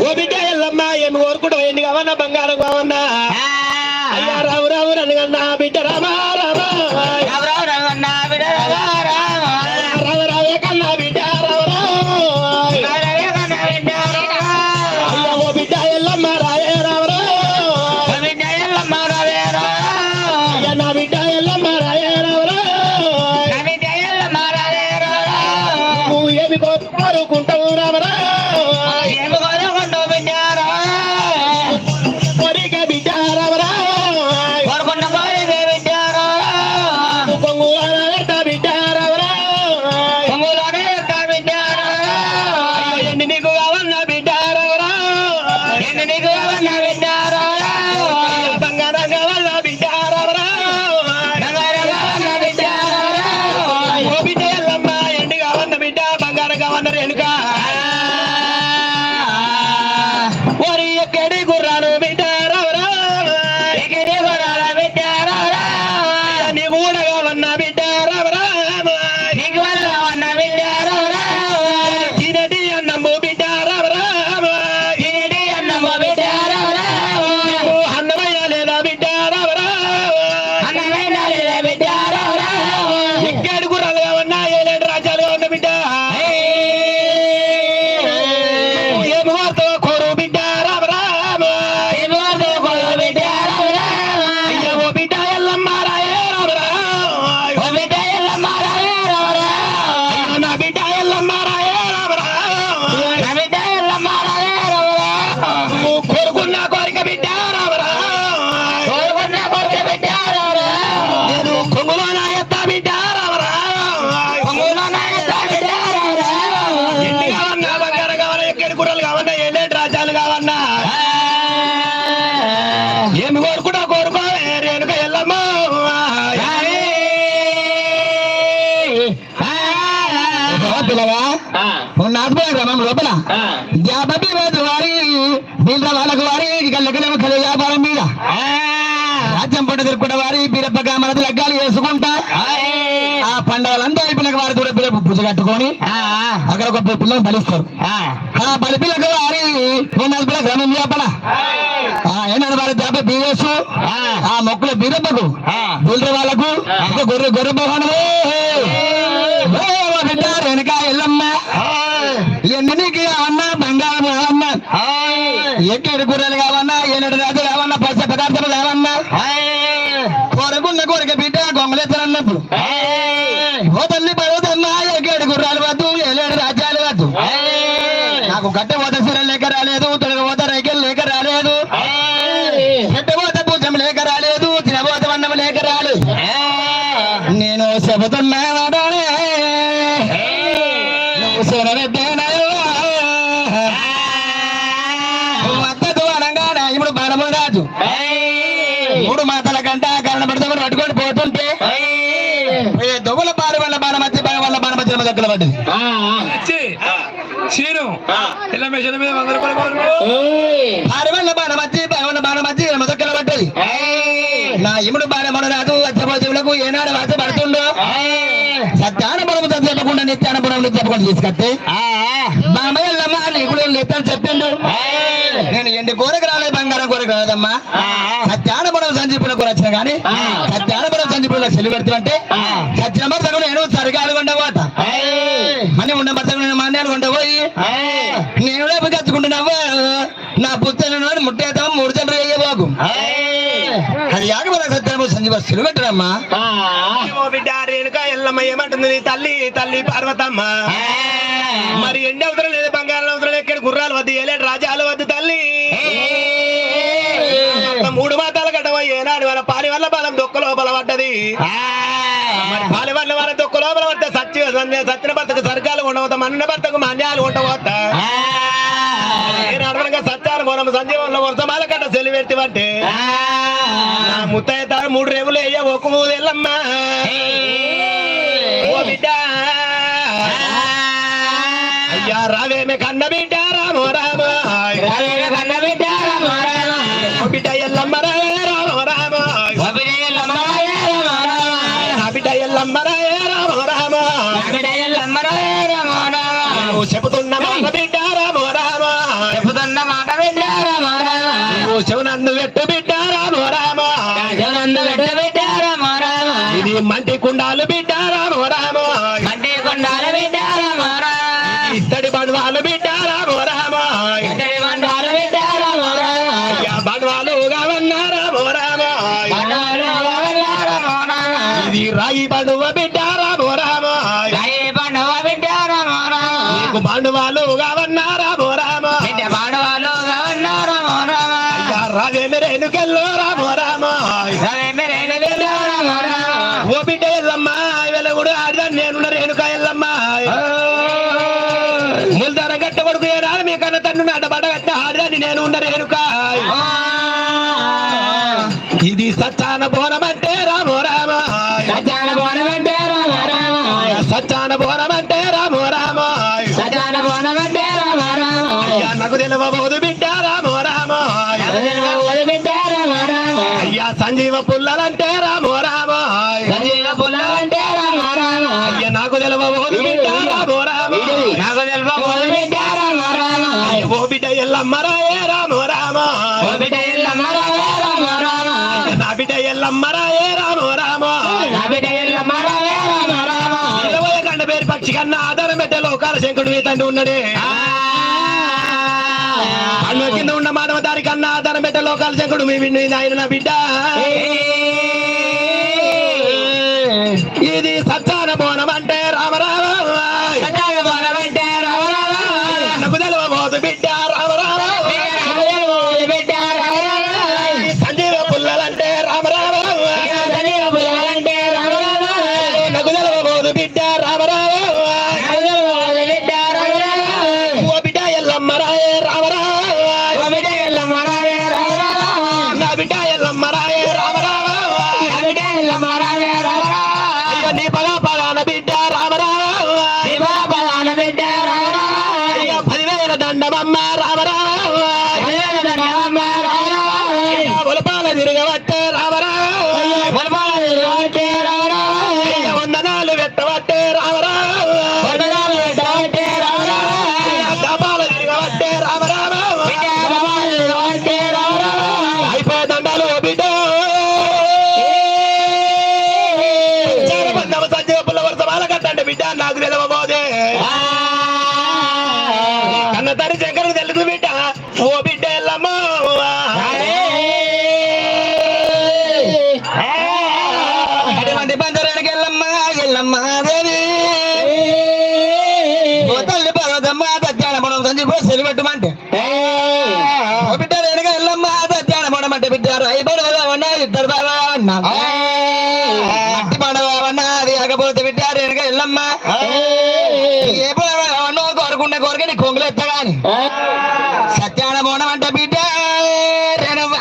ఓ బిడ్డ ఎల్లమ్మ ఏమి కోరుకుంటూ పోయింది కావన్నా? బంగారం కావన్నా? అయ్యా రావు రావు రనగన్నా బిడ్డ రామా రామా. ఏమి కోరుకుంటా కోరుకో రేణుక ఎల్లమ్మ లోపల. యాభై రోజు వారి దీంట్లో వాళ్ళకు వారి కళ్ళకలేమో కల వ్యాపారం మీద. రాజ్యం పంట తిరుక్కుంటే వారి బీరప్ప గ్రామాలతో లగ్గాలు వేసుకుంటా. పండుగలంతా అయిపోయినాక వారి దూర పిల్ల పూజ కట్టుకొని అక్కడ ఒక పిల్లలు బలిస్తారు. ఆ. బలిపిల్లకు వారి నలభై గ్రామం వ్యాపన ఏనాడు దేప బీవేసు ఆ. మొక్కుల బీరప్పకు బుల్ర వాళ్ళకు గొర్రె గొర్రె బిడ్డ వెనక ఎల్లమ్మ. ఎన్ని నీకు కావన్నా బంగారం కావన్నా. ఎక్కడి కూరలు కావన్నా ఏనాడు రాజు కావన్నా పచ్చ పదార్థాలు కావన్నా. కోరకున్న కోరిక బిడ్డ ఓ గట్ట పోత సిర లేక రాలేదు తొలగపోత రైకెల్ లేక రాలేదు. పెట్టబోత పూజం లేక రాలేదు తినబోత వన్నం లేక రాలేదు. నేను చెబుతున్నా నువ్వు అనగానే ఇప్పుడు బాణము రాజు. మూడు మాతల కంట కరణ పడతామని పట్టుకొని పోతుంటే ఏ దొంగల బారి వల్ల బాణమతి వల్ల బాణమతి దగ్గర పడ్డది. చీను ఇలా మెషిన్ మీద వంద రూపాయలు పడ్డది నా ఇముడు బాణమను రాదు అచ్చపోతులకు ఏనాడు వాస పడుతుండో సత్యానుభవం చెప్పకుండా నిత్యానుభవం చెప్పకుండా తీసుకొస్తే? బామయ్యల్లమ్మ నీకు లేదని చెప్పిండు. నేను ఎండి కోరిక రాలేదు బంగారం కోరిక రాదమ్మా సత్యానుభవం సంజీపుల కూడా వచ్చిన కానీ సత్యానుభవం సంజీపుల సెలవు పెడుతుంటే సత్యనభర్తకు నేను సరిగాలు కొండబోత మనీ ఉండ నేను మాన్యాలు కొండపోయి నేను రేపు కచ్చుకుంటున్నావు నా పుత్తను ముట్టేద్దాం మూడు చంద్ర వేయబోకు అది యాగమల సత్యానుభవం సంజీవ సెలవు పెట్టరమ్మా. ఓ బిడ్డ రేణుక ఎల్లమ్మ ఏమంటుంది నీ తల్లి తల్లి పార్వతమ్మ. మరి ఎండి అవసరం లేదు బంగారం అవసరం ఎక్కడ గుర్రాలు వద్దు ఏలేడు రాజాలు వద్దు తల్లి. మూడు మాతాల గడ్డవ ఏనాడు వాళ్ళ పాలి వల్ల బలం దొక్క లోపల పడ్డది మరి పాలి వల్ల వాళ్ళ దొక్క లోపల పడ్డ సత్య సత్యన భర్తకు సర్గాలు ఉండవద్ద మన్న భర్తకు మాన్యాలు ఉండవద్ద? సత్యాలు కొనం సంజీవంలో వర్షమాల కట్ట సెలివెట్టి పట్టే నా ముత్తయ్య మూడు రేవులు అయ్యా ఒక మూడు ఎల్లమ్మా ఓ బిడ్డ. అయ్యా రావేమే కన్న బిడ్డ రామో రామ. రామ బిడ్డ మెరేనుకెళ్ళో రామో రామ రవి మీరేను పెట్టారా మారామా ఓ బిడ్డ ఎల్లమ్మ వెలగుడు ఆడదాన్ని నేనున్న రేణుక ఎల్లమ్మ. ముల్దార గట్ట కొడుకు ఏనాడు మీ కన్న తన్ను అడ్డబడ్డ గట్ట ఆడదాన్ని నేను ఉన్న రేణుక ఇది సచ్చాన బోనం సంజీవ తెలియబోదు బిడ్డ రామో అయ్యా సంజీవ పుల్లలంటే రామో రామ సంజీవ పుల్ల పెట్టారా అయ్యా నాకు తెలియబోదు బిడ్డ రామో రామ నాకు తెలుపబోదు పెట్టారా మారామా ఓ బిడ్డ ఎల్లమ్మరాయే రామో రామ ఓ బిడ్డ ఇల్ల మరావేరా మారామా నా బిడ్డ ఎల్లమ్మరాయే రామో రామ నా బిడ్డ ఇల్ల మరావేరా మారామా ఇరవై గంట పేరు పక్షి కన్నా ఆధారం పెట్టే లోకాల శంకుడు తండ్రి ఉన్నదే కన్నా ఆధారం బిడ్డ లోకాల శంకుడు మీ విన్ను ఆయన నా బిడ్డ. మట్టి పడవన్నా అది కాకపోతే బిడ్డ రేణుక ఎల్లమ్మ ఏ పడవన్నో కోరుకున్న కోరిక నీ కొంగులు ఎత్తగాని సత్యాన బోనం అంటే బిడ్డ. రేణువా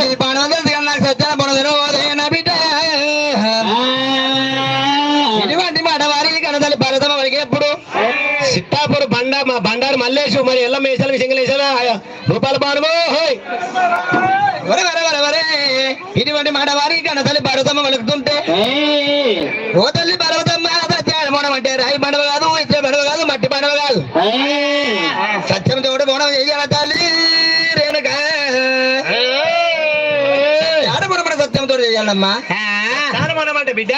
నీ పడవ తెలుసు కదా నాకు సత్యాన బోనం తెలియదు నా బిడ్డ. ఇటువంటి మాట వారికి భరతమ్మ వారికి ఎప్పుడు? సిట్టాపూర్ బండ మా బండారు మల్లేశు మరి ఎల్ల మేసాలు సింగలేసాలు రూపాయల బాణము హోయ్. వరే వరే వరే వరే. ఇటువంటి మాట వారికి కనదలి భరతమ్మ వలుకుతుంటే. ఓ తల్లి భరతమ్మ సత్యాన బోనం అంటే రాయి పండుగ కాదు ఇచ్చే పండుగ కాదు మట్టి పండుగ కాదు. సత్యం తోడు బోనం చేయాల తల్లి రేణుక? ఆడబొడబడ సత్యం తోడు చేయాలమ్మా. సత్యానమనం అంటే బిడ్డ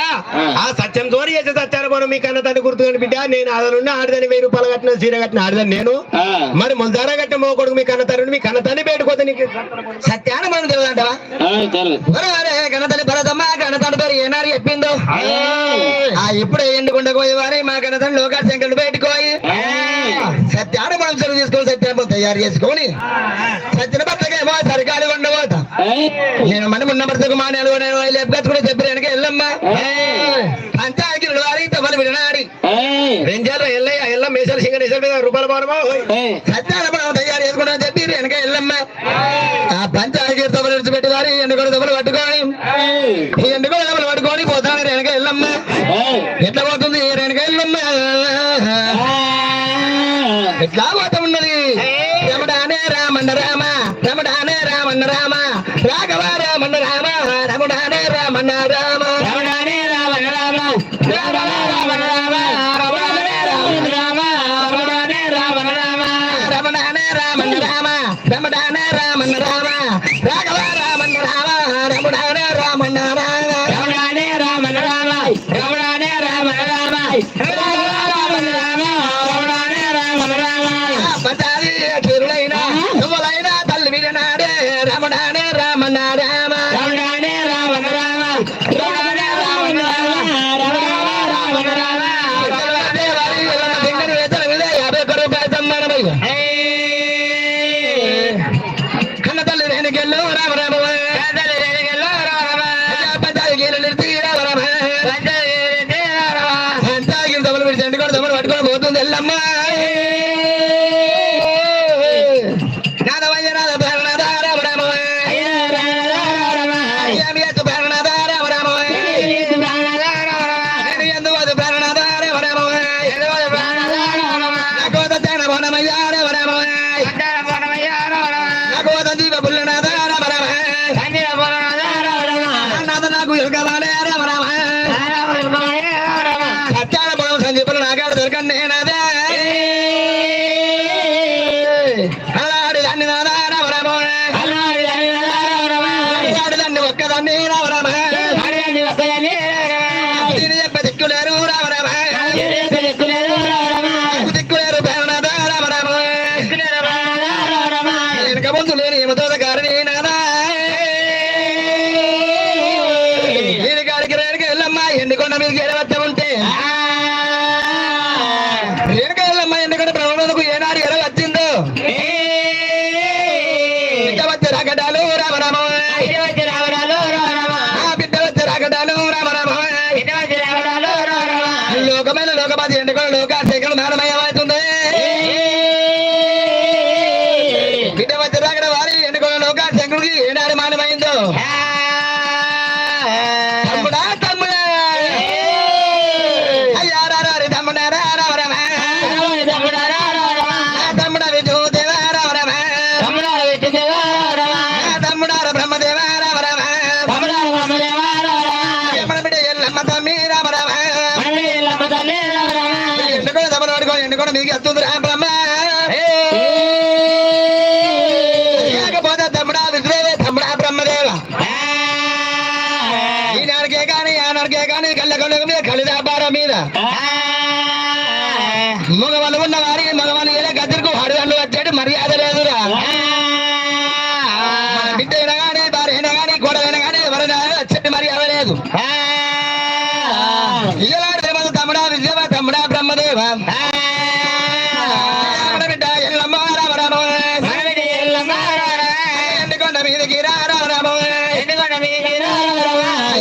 ఆ. సత్యం తోని చేసే సత్యానమనం మీ కన్న తండ్రి గుర్తుకొని బిడ్డ నేను ఆడనుండి ఆడదని వెయ్యి రూపాయలు కట్టిన చీర కట్టిన ఆడదని నేను. మరి ముల్దారా కట్టిన మోకొడుకు మీ కన్న తండ్రి మీ కన్న తండ్రి పెట్టుకోతే నీకు సత్యాన మనం తెలియదంటవా ఒరే కన్నతల్లి భరతమ్మ కన్నతల్లి పేరు ఏనారు చెప్పిందో? ఆ. ఇప్పుడు ఎండుకుండకు పోయేవారి మా కన్నతల్లి లోకా శంకరుడు పెట్టుకోయి సత్యాన మనం చెరువు తీసుకొని సత్యాన తయారు చేసుకొని సత్యన భర్తకేమో సరికాలు ఉండబోతా నేను మన మున్న భర్తకు మా నెలవు నేను లేపుకొచ్చుకుని వెనక వెళ్ళమ్మా. పంచాయతీలు వారి తమలు వినాడి రెంజాల ఎల్లయ్య ఎల్ల మేసాలు సింగలేసాలు మీద రూపాయల సత్యాన మనం తయారు చేసుకుంటా చెప్పి వెనక వెళ్ళమ్మా. ఆ. పంచాయతీ తమలు విడిచిపెట్టి వారి ఎండుకొని తమలు పట్టుకొని ఈ ఎండుకొని తమలు పట్టుకొని పోతాను వెనక వెళ్ళమ్మా. ఎట్లా పోతుంది? I'm not out. ఎండుకొండ మీకు పడుకో ఎండుకొండ మీకు ఎండుకొండ మీదకి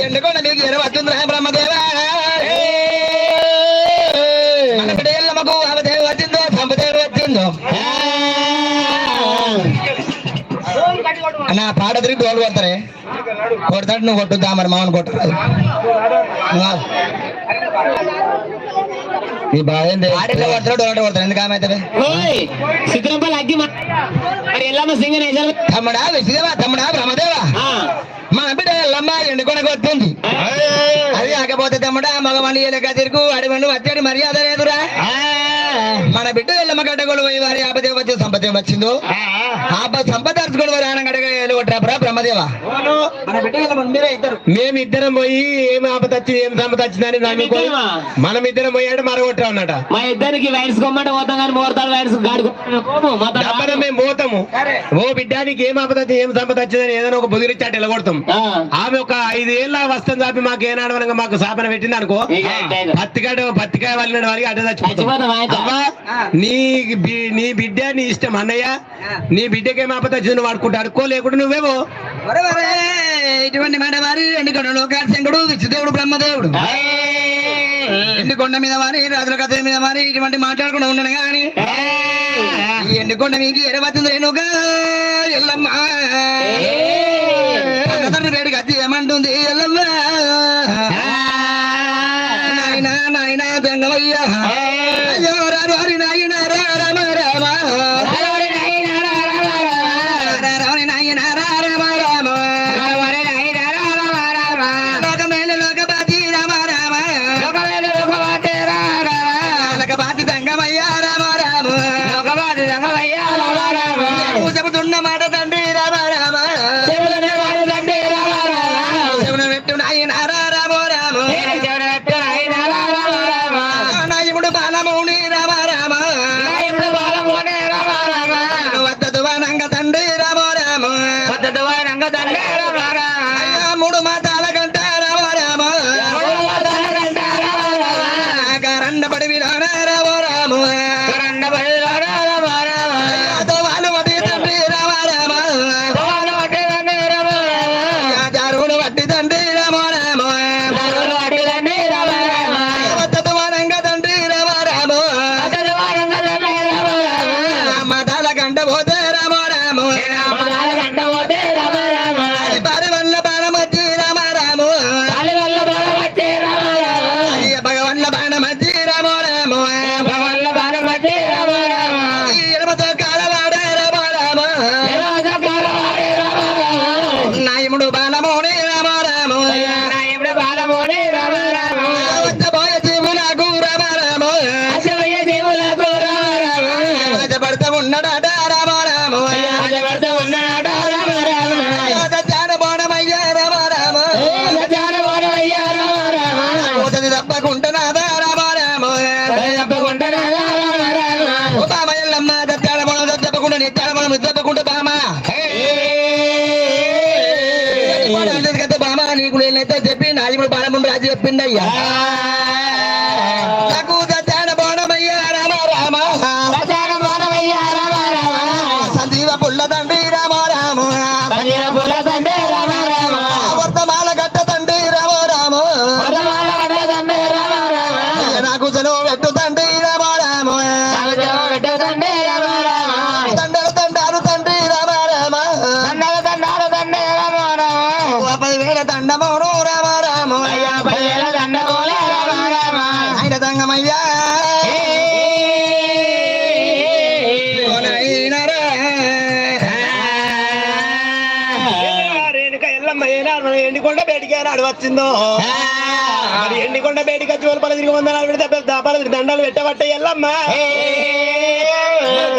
ఎండుకొండ బ్రహ్మదేవ మన అవదేవి వచ్చిందో వచ్చిందో అన్న పాట తిరిగి డోలు కొడతారే? కొడతాడు నువ్వు కొట్టుద్దా మరి మామని కొట్టరాదు నీ ఆడిట్లో కొడతాడు డోలు కొడతాడు. ఎందుకు ఆమె అయితే? సిద్ధంపల్లి అగ్గి మ- మరి ఎల్లమ్మ సింగర్ తమ్ముడా విసిదేవా తమ్ముడా బ్రహ్మదేవా? మన బిడ్డ ఎల్లమ్మ ఎండుకొనకు వస్తుంది అది కాకపోతే తమ్ముడా మగవాణి ఎలక తిరుగు అడవండు వచ్చాడు మర్యాద లేదురా. మన బిడ్డ ఎల్లమ్మ గడ్డగోలు పోయి వారి ఆపదే వచ్చి సంపద వచ్చిందో ఆప సంపద అరుచుకొని వారి ఆన గడగ కొట్టాపరా బ్రహ్మదేవ మేమిద్దరం పోయి ఏం ఆపద వచ్చింది ఏం సంపద వచ్చిందని? మనం ఇద్దరం పోయాడు మరగొట్టా ఉన్నట మా ఇద్దరికి వైన్స్ కొమ్మంటే పోతాం కానీ వైన్స్ గాడి మేము పోతాము ఓ బిడ్డానికి ఏం ఆపద ఏం సంపద వచ్చిందని ఏదైనా ఒక బుదిరిచ్చాట ఎలగొడతాం. ఆమె ఒక ఐదేళ్ళ వస్తం చాపి మాకు ఏనాడవనంగా మాకు శాపన పెట్టింది అనుకో అయిపోయింది. పత్తికాయ పత్తికాయ వాళ్ళ వారికి అడ్డ చచ్చిపోతాం నీ నీ బిడ్డ నీ ఇష్టం అన్నయ్య. నీ బిడ్డకి ఆపద వచ్చింది వాడుకుంటా అడుక్కో లేకుండా నువ్వేమో ఇటువంటి మాట వారి ఎండుకొండ లోకాశంకుడు విష్ణుదేవుడు బ్రహ్మదేవుడు. ఎండుకొండ మీద వారి రాజుల కథ మీద వారి ఇటువంటి మాట్లాడకుండా ఉండను ఈ ఎండుకొండ మీకు ఎడవచ్చింది రేణుగా ఎల్లమ్మ. రేడు గచ్చి ఏమంటుంది ఎల్లమ్మ. నాయనా నాయనా బెంగమయ్య రామ రామ మనం తప్పకుండా బామ బామ నీకు నేనైతే చెప్పి నాయకుడు బాణముందు రాజు చెప్పింది ఆయన దంగమయ్యా. ఓనైనరా. రేణుక ఎల్లమ్మ ఏనాడు మనం ఎండికొండ బయటికి ఏనాడు వచ్చిందో? మరి ఎండికొండ బయటికి వచ్చి వాళ్ళు తిరిగి వందనాలు పెడితే దాపాలు తిరిగి దండాలు పెట్టబట్టే ఎల్లమ్మ.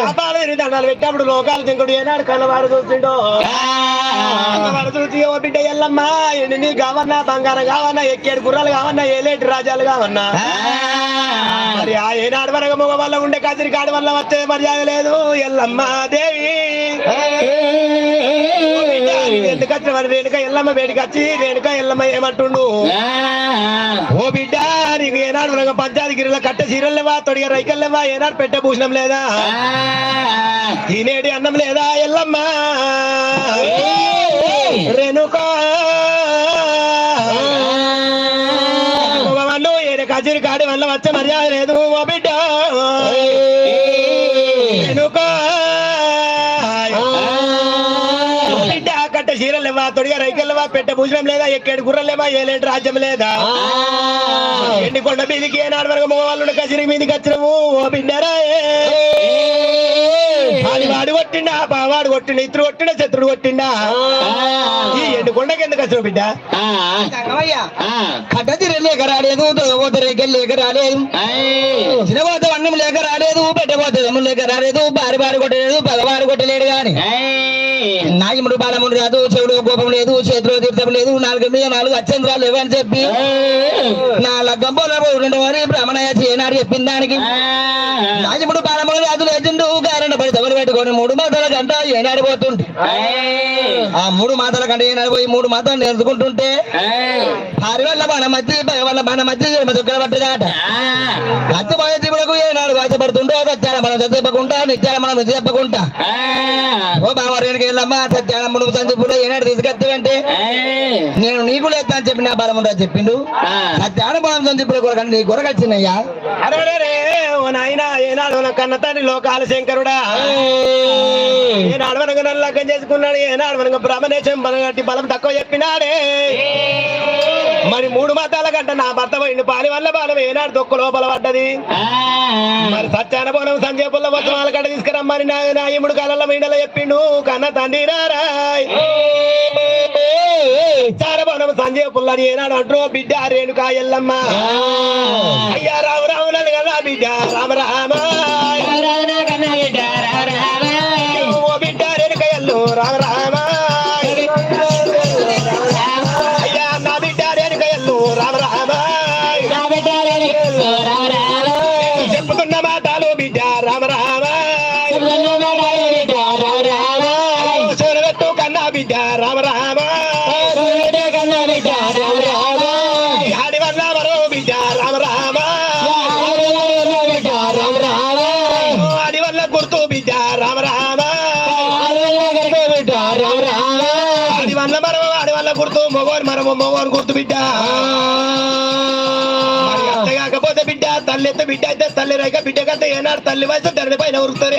దాపాలు తిరిగి దండాలు పెట్టినప్పుడు లోకాలు తింకుడు ఏనాడు కళ్ళవారు చూసిండో? ఓ బిడ్డ ఎల్లమ్మ ఎండి నీ కావన్నా బంగారం కావన్నా ఎక్కేడు గుర్రాలు కావన్నా ఏలేటి రాజాలు కావన్నా. మరి ఆ ఏనాడు వరకు మగ వల్ల ఉండే కదిరి కాడి వల్ల వచ్చే మర్యాద లేదు. ఎల్లమ్మ దేవి. ఎందుకు వచ్చిన మరి రేణుక ఎల్లమ్మ వేడికి వచ్చి రేణుక ఎల్లమ్మ ఏమంటుండు? ఓ బిడ్డ నీకు ఏనాడు మనకు పంచాయతీ గిరిలో కట్ట చీరలు లేవా? తొడిగ రైకలు లేవా? ఏనాడు పెట్టే భూషణం లేదా? తినేటి అన్నం లేదా? ఎల్లమ్మ. రేణుక. వాళ్ళు ఏడు కచేరి కాడి వల్ల వచ్చే మర్యాద లేదు ఓ బిడ్డ. రేణుక. బిడ్డ కట్ట చీరలు లేవా తొడిగా రైకలు లేవా పెట్టే భూషణం లేదా ఎక్కేడు గుర్రం లేవా ఏలేటి రాజ్యం లేదా? ఎండి కొండ మీదికి ఏనాడు వరకు మగవాళ్ళు కసిరి మీదికి వచ్చినవు ఓ బిడ్డరా అది వాడు కొట్టిండా? బావాడు కొట్టిండా? ఇతరు కొట్టిండా? శత్రుడు కొట్టిండా? ఈ ఎండు కొండకి ఎందుకు వచ్చినావు బిడ్డ? కట్టదిరి లేక రాలేదు రేకెళ్ళి లేక రాలేదు. చిన్నపోత అన్నం లేక రాలేదు పెట్టబోత దమ్ము లేక రాలేదు బారి బారి కొట్టలేదు పగవారి కొట్టలేడు గాని నాయముడు బాలముడు రాదు చెవుడు కోపం లేదు చేతిలో తీర్థం లేదు నాలుగు మీద నాలుగు అత్యంతరాలు లేవని చెప్పి నా లగ్గం పోల రెండు వారి బ్రహ్మణయ్య చేయనాడు చెప్పిన దానికి. నాయముడు బాలముడు రాదు లేచిండు కారణ పడి తమలు పెట్టుకొని మూడు మాతల గంట ఏనాడు పోతుంటే ఆ మూడు మాతల గంట ఏనాడు పోయి మూడు మాతలు నేర్చుకుంటుంటే ఆరు వల్ల బాణ మధ్య వల్ల బాణ మధ్య దుఃఖల పట్టదాట. అత్తపోయే జీవులకు ఏనాడు వాచపడుతుండో సత్యాల మనం చెప్పకుండా నిత్యాల మనం చెప్పకుండా ఓ బావరేనికి మునుగు ఏనాడు తీసుకొస్తావంటే నేను నీకు లేస్తా అని చెప్పి నా బలముందా చెప్పిండు. సత్యాల మనం సంచుపుడు కొరక నీ కొరకు వచ్చినయ్యా అరే నాయనా ఏనాడు నా కన్న తండ్రి లోకాల శంకరుడా? ఏనాడు మనకు లగ్గం చేసుకున్నాడు ఏనాడు మనకు బ్రహ్మనేశం మనగట్టి బలం తక్కువ చెప్పినాడే? మరి మూడు మతాల కంటే నా భర్త పోయింది పాలి వల్ల బలం ఏనాడు దొక్కు లోపల పడ్డది? మరి సత్యాన పోనం సంజయ్ పుల్ల మొత్తం వాళ్ళ కంట తీసుకురమ్మని నా నాయముడు కళ్ళ మీడలో చెప్పిండు కన్న తండ్రి రారాయ్ చారబోనం సంజయ్ పుల్లని ఏనాడు అంటారు బిడ్డ రేణుకా ఎల్లమ్మ. అయ్యా రామ రాములని కదా బిడ్డ. రామ రామ. మగవారు గుర్తు బిడ్డ. మరి అత్త కాకపోతే బిడ్డ తల్లి ఎత్తే బిడ్డ అయితే తల్లి రేఖ బిడ్డ కథ ఏనాడు తల్లి వయసు ధరని పైన ఉరుకుతారు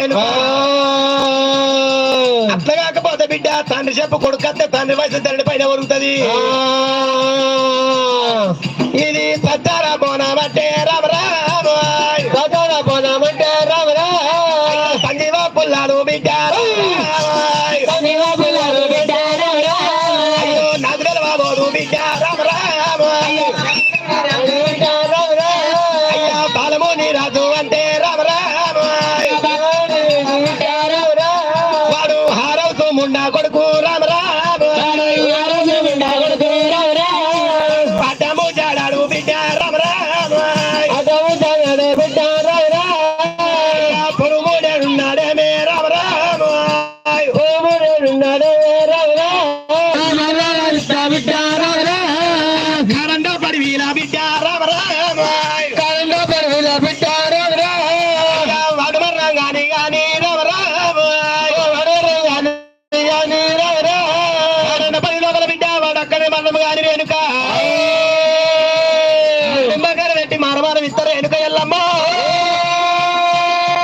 అట్లా కాకపోతే బిడ్డ తండ్రి చెప్పు కొడుకు అత్తే తండ్రి వయసు ధరని పైన ఉరుకుతుంది. ఇది సత్తారా బోనమంటే రామ రామ ముండా కొడుకు రామ